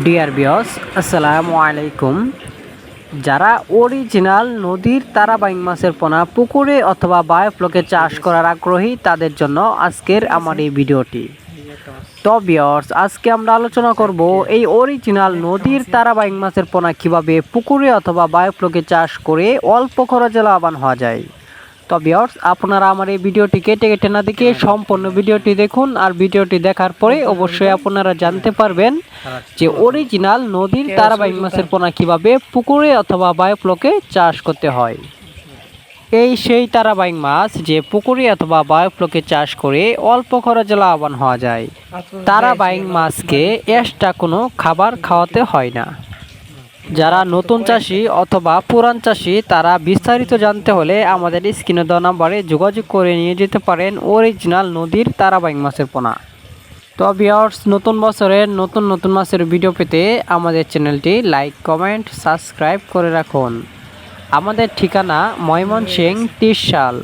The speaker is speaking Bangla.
ডিয়ার বিয়স আসসালামু আলাইকুম যারা অরিজিনাল নদীর তারাবাইং মাছের পোনা পুকুরে অথবা বায়োফ্লকে চাষ করার আগ্রহী, তাদের জন্য আজকের আমার এই ভিডিওটি। তো বিয়র্স আজকে আমরা আলোচনা করব এই অরিজিনাল নদীর তারাবাইং মাছের পোনা কীভাবে পুকুরে অথবা বায়োফ্লকে চাষ করে অল্প খরচে লাভবান হওয়া যায়। তো বিয়র্স আপনারা আমার এই ভিডিওটি কেটে কেটে না দেখে সম্পূর্ণ ভিডিওটি দেখুন আর ভিডিওটি দেখার পরে অবশ্যই আপনারা জানতে পারবেন যে অরিজিনাল নদীর তারাবাইং মাছের পোনা কীভাবে পুকুরে অথবা বায়োফ্লকে চাষ করতে হয়। এই সেই তারাবাইং মাছ যে পুকুরে অথবা বায়োফ্লকে চাষ করে অল্প খরচে লাভবান হওয়া যায়। তারাবাইং মাছকে এক্সট্রা কোনো খাবার খাওয়াতে হয় না। যারা নতুন চাষি অথবা পুরান চাষি, তারা বিস্তারিত জানতে হলে আমাদের স্ক্রিনে দেওয়া নাম্বারে যোগাযোগ করে নিয়ে যেতে পারেন অরিজিনাল নদীর তারাবাইং মাছের পোনা। তো ভিউয়ার্স নতুন বছরের নতুন নতুন মাছের ভিডিও পেতে আমাদের চ্যানেলটি লাইক কমেন্ট সাবস্ক্রাইব করে রাখুন। আমাদের ঠিকানা ময়মনসিং ত্রিশ সাল।